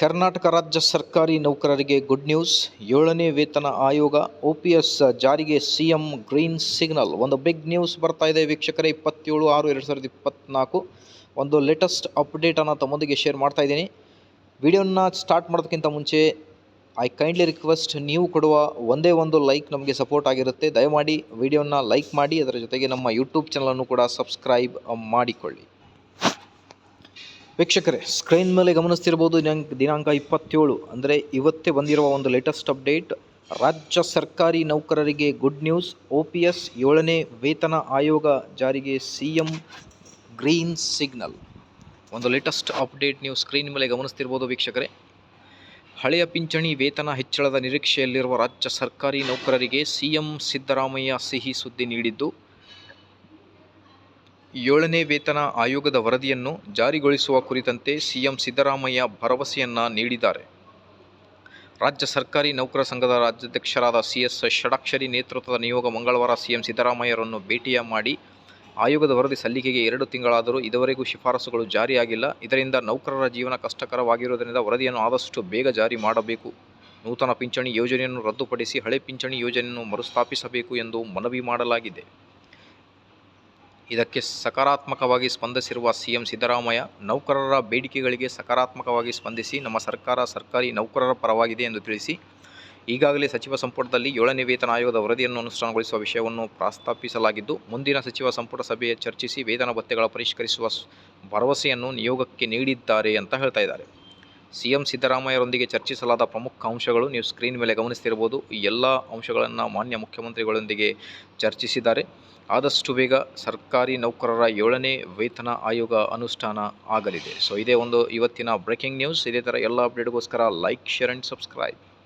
ಕರ್ನಾಟಕ ರಾಜ್ಯ ಸರ್ಕಾರಿ ನೌಕರರಿಗೆ ಗುಡ್ ನ್ಯೂಸ್. ಏಳನೇ ವೇತನ ಆಯೋಗ ಒ ಪಿ ಎಸ್ ಜಾರಿಗೆ ಸಿ ಎಂ ಗ್ರೀನ್ ಸಿಗ್ನಲ್. ಒಂದು ಬಿಗ್ ನ್ಯೂಸ್ ಬರ್ತಾ ಇದೆ ವೀಕ್ಷಕರೇ. ಇಪ್ಪತ್ತೇಳು ಆರು ಎರಡು ಸಾವಿರದ ಇಪ್ಪತ್ತ್ನಾಲ್ಕು ಒಂದು ಲೇಟೆಸ್ಟ್ ಅಪ್ಡೇಟನ್ನು ತಮ್ಮೊಂದಿಗೆ ಶೇರ್ ಮಾಡ್ತಾ ಇದ್ದೀನಿ. ವಿಡಿಯೋನ ಸ್ಟಾರ್ಟ್ ಮಾಡೋದಕ್ಕಿಂತ ಮುಂಚೆ ಐ ಕೈಂಡ್ಲಿ ರಿಕ್ವೆಸ್ಟ್ ನೀವು ಕೊಡುವ ಒಂದೇ ಒಂದು ಲೈಕ್ ನಮಗೆ ಸಪೋರ್ಟ್ ಆಗಿರುತ್ತೆ. ದಯಮಾಡಿ ವಿಡಿಯೋನ ಲೈಕ್ ಮಾಡಿ, ಅದರ ಜೊತೆಗೆ ನಮ್ಮ ಯೂಟ್ಯೂಬ್ ಚಾನಲನ್ನು ಕೂಡ ಸಬ್ಸ್ಕ್ರೈಬ್ ಮಾಡಿಕೊಳ್ಳಿ. ವೀಕ್ಷಕರೇ ಸ್ಕ್ರೀನ್ ಮೇಲೆ ಗಮನಿಸ್ತಿರ್ಬೋದು ದಿನಾಂಕ ದಿನಾಂಕ ಇಪ್ಪತ್ತೇಳು. ಅಂದರೆ ಇವತ್ತೇ ಬಂದಿರುವ ಒಂದು ಲೇಟೆಸ್ಟ್ ಅಪ್ಡೇಟ್ ರಾಜ್ಯ ಸರ್ಕಾರಿ ನೌಕರರಿಗೆ good news O P S ಏಳನೇ ವೇತನ ಆಯೋಗ ಜಾರಿಗೆ ಸಿ ಎಂ ಗ್ರೀನ್ ಸಿಗ್ನಲ್ ಒಂದು ಲೇಟೆಸ್ಟ್ ಅಪ್ಡೇಟ್ ನೀವು ಸ್ಕ್ರೀನ್ ಮೇಲೆ ಗಮನಿಸ್ತಿರ್ಬೋದು ವೀಕ್ಷಕರೇ. ಹಳೆಯ ಪಿಂಚಣಿ ವೇತನ ಹೆಚ್ಚಳದ ನಿರೀಕ್ಷೆಯಲ್ಲಿರುವ ರಾಜ್ಯ ಸರ್ಕಾರಿ ನೌಕರರಿಗೆ ಸಿಎಂ ಸಿದ್ದರಾಮಯ್ಯ ಸಿಹಿ ಸುದ್ದಿ ನೀಡಿದ್ದು ಏಳನೇ ವೇತನ ಆಯೋಗದ ವರದಿಯನ್ನು ಜಾರಿಗೊಳಿಸುವ ಕುರಿತಂತೆ ಸಿಎಂ ಸಿದ್ದರಾಮಯ್ಯ ಭರವಸೆಯನ್ನ ನೀಡಿದ್ದಾರೆ. ರಾಜ್ಯ ಸರ್ಕಾರಿ ನೌಕರ ಸಂಘದ ರಾಜ್ಯಾಧ್ಯಕ್ಷರಾದ ಸಿ ಎಸ್ ಷಡಾಕ್ಷರಿ ನೇತೃತ್ವದ ನಿಯೋಗ ಮಂಗಳವಾರ ಸಿಎಂ ಸಿದ್ದರಾಮಯ್ಯರನ್ನು ಭೇಟಿಯ ಮಾಡಿ ಆಯೋಗದ ವರದಿ ಸಲ್ಲಿಕೆಗೆ ಎರಡು ತಿಂಗಳಾದರೂ ಇದುವರೆಗೂ ಶಿಫಾರಸುಗಳು ಜಾರಿಯಾಗಿಲ್ಲ. ಇದರಿಂದ ನೌಕರರ ಜೀವನ ಕಷ್ಟಕರವಾಗಿರುವುದರಿಂದ ವರದಿಯನ್ನು ಆದಷ್ಟು ಬೇಗ ಜಾರಿ ಮಾಡಬೇಕು. ನೂತನ ಪಿಂಚಣಿ ಯೋಜನೆಯನ್ನು ರದ್ದುಪಡಿಸಿ ಹಳೆ ಪಿಂಚಣಿ ಯೋಜನೆಯನ್ನು ಮರುಸ್ಥಾಪಿಸಬೇಕು ಎಂದು ಮನವಿ ಮಾಡಲಾಗಿದೆ. ಇದಕ್ಕೆ ಸಕಾರಾತ್ಮಕವಾಗಿ ಸ್ಪಂದಿಸಿರುವ ಸಿಎಂ ಸಿದ್ದರಾಮಯ್ಯ, ನೌಕರರ ಬೇಡಿಕೆಗಳಿಗೆ ಸಕಾರಾತ್ಮಕವಾಗಿ ಸ್ಪಂದಿಸಿ ನಮ್ಮ ಸರ್ಕಾರ ಸರ್ಕಾರಿ ನೌಕರರ ಪರವಾಗಿದೆ ಎಂದು ತಿಳಿಸಿ, ಈಗಾಗಲೇ ಸಚಿವ ಸಂಪುಟದಲ್ಲಿ ಏಳನೇ ವೇತನ ಆಯೋಗದ ವರದಿಯನ್ನು ಅನುಷ್ಠಾನಗೊಳಿಸುವ ವಿಷಯವನ್ನು ಪ್ರಸ್ತಾಪಿಸಲಾಗಿದ್ದು, ಮುಂದಿನ ಸಚಿವ ಸಂಪುಟ ಸಭೆಯ ಚರ್ಚಿಸಿ ವೇತನ ಭತ್ಯೆಗಳ ಪರಿಷ್ಕರಿಸುವ ಭರವಸೆಯನ್ನು ನಿಯೋಗಕ್ಕೆ ನೀಡಿದ್ದಾರೆ ಅಂತ ಹೇಳ್ತಾ ಇದ್ದಾರೆ. ಸಿಎಂ ಸಿದ್ದರಾಮಯ್ಯರೊಂದಿಗೆ ಚರ್ಚಿಸಲಾದ ಪ್ರಮುಖ ಅಂಶಗಳು ನೀವು ಸ್ಕ್ರೀನ್ ಮೇಲೆ ಗಮನಿಸ್ತಿರ್ಬೋದು. ಈ ಎಲ್ಲ ಅಂಶಗಳನ್ನು ಮಾನ್ಯ ಮುಖ್ಯಮಂತ್ರಿಗಳೊಂದಿಗೆ ಚರ್ಚಿಸಿದ್ದಾರೆ. ಆದಷ್ಟು ಬೇಗ ಸರ್ಕಾರಿ ನೌಕರರ ಏಳನೇ ವೇತನ ಆಯೋಗ ಅನುಷ್ಠಾನ ಆಗಲಿದೆ. ಸೊ ಇದೇ ಒಂದು ಇವತ್ತಿನ ಬ್ರೇಕಿಂಗ್ ನ್ಯೂಸ್ ಇದೇ ಥರ ಎಲ್ಲ ಅಪ್ಡೇಟ್ಗೋಸ್ಕರ ಲೈಕ್ ಶೇರ್ ಆ್ಯಂಡ್ ಸಬ್ಸ್ಕ್ರೈಬ್